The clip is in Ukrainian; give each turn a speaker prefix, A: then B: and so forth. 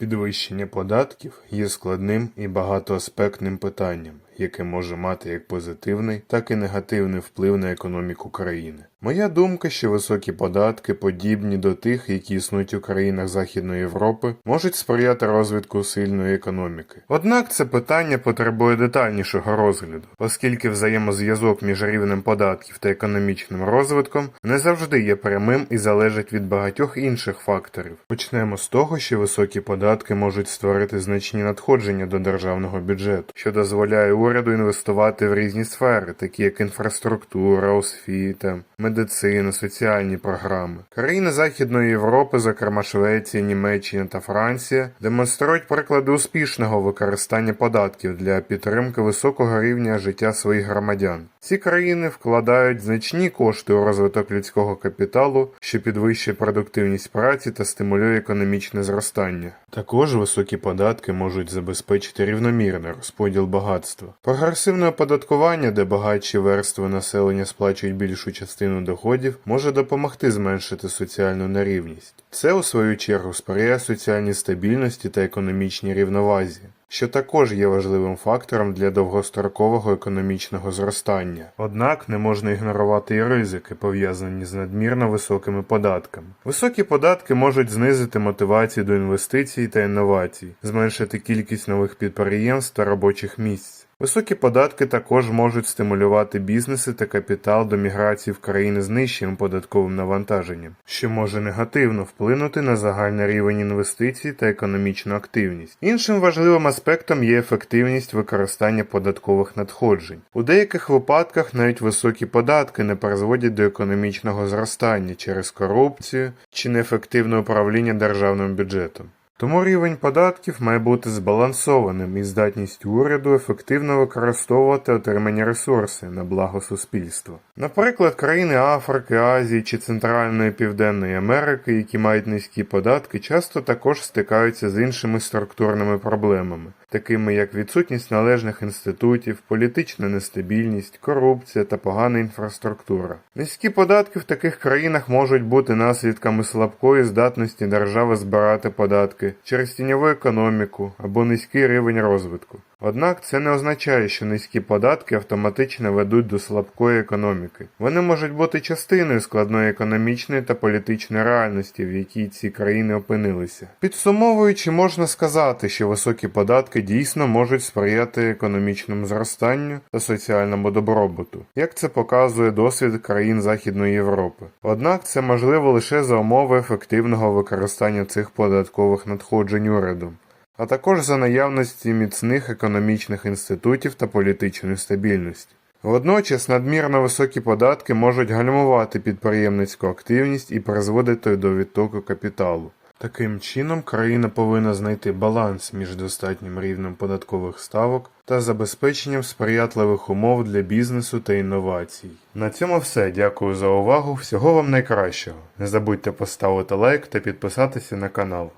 A: Підвищення податків є складним і багатоаспектним питанням, яке може мати як позитивний, так і негативний вплив на економіку країни. Моя думка, що високі податки, подібні до тих, які існують у країнах Західної Європи, можуть сприяти розвитку сильної економіки. Однак це питання потребує детальнішого розгляду, оскільки взаємозв'язок між рівнем податків та економічним розвитком не завжди є прямим і залежить від багатьох інших факторів. Почнемо з того, що високі податки можуть створити значні надходження до державного бюджету, що дозволяє уряду інвестувати в різні сфери, такі як інфраструктура, освіта, медицина, соціальні програми. Країни Західної Європи, зокрема Швеція, Німеччина та Франція, демонструють приклади успішного використання податків для підтримки високого рівня життя своїх громадян. Ці країни вкладають значні кошти у розвиток людського капіталу, що підвищує продуктивність праці та стимулює економічне зростання. Також високі податки можуть забезпечити рівномірний розподіл багатства. Прогресивне оподаткування, де багатші верстви населення сплачують більшу частину доходів, може допомогти зменшити соціальну нерівність. Це, у свою чергу, сприяє соціальній стабільності та економічній рівновазі що також є важливим фактором для довгострокового економічного зростання. Однак не можна ігнорувати і ризики, пов'язані з надмірно високими податками. Високі податки можуть знизити мотивацію до інвестицій та інновацій, зменшити кількість нових підприємств та робочих місць. Високі податки також можуть стимулювати бізнеси та капітал до міграції в країни з нижчим податковим навантаженням, що може негативно вплинути на загальний рівень інвестицій та економічну активність. Іншим важливим аспектом є ефективність використання податкових надходжень. У деяких випадках навіть високі податки не призводять до економічного зростання через корупцію чи неефективне управління державним бюджетом. Тому рівень податків має бути збалансованим і здатність уряду ефективно використовувати отримані ресурси на благо суспільства. Наприклад, країни Африки, Азії чи Центральної Південної Америки, які мають низькі податки, часто також стикаються з іншими структурними проблемами, такими як відсутність належних інститутів, політична нестабільність, корупція та погана інфраструктура. Низькі податки в таких країнах можуть бути наслідками слабкої здатності держави збирати податки через тіньову економіку або низький рівень розвитку. Однак це не означає, що низькі податки автоматично ведуть до слабкої економіки. Вони можуть бути частиною складної економічної та політичної реальності, в якій ці країни опинилися. Підсумовуючи, можна сказати, що високі податки дійсно можуть сприяти економічному зростанню та соціальному добробуту, як це показує досвід країн Західної Європи. Однак це можливо лише за умови ефективного використання цих податкових надходжень урядом а також за наявності міцних економічних інститутів та політичної стабільності. Водночас надмірно високі податки можуть гальмувати підприємницьку активність і призводити до відтоку капіталу. Таким чином, країна повинна знайти баланс між достатнім рівнем податкових ставок та забезпеченням сприятливих умов для бізнесу та інновацій. На цьому все. Дякую за увагу. Всього вам найкращого. Не забудьте поставити лайк та підписатися на канал.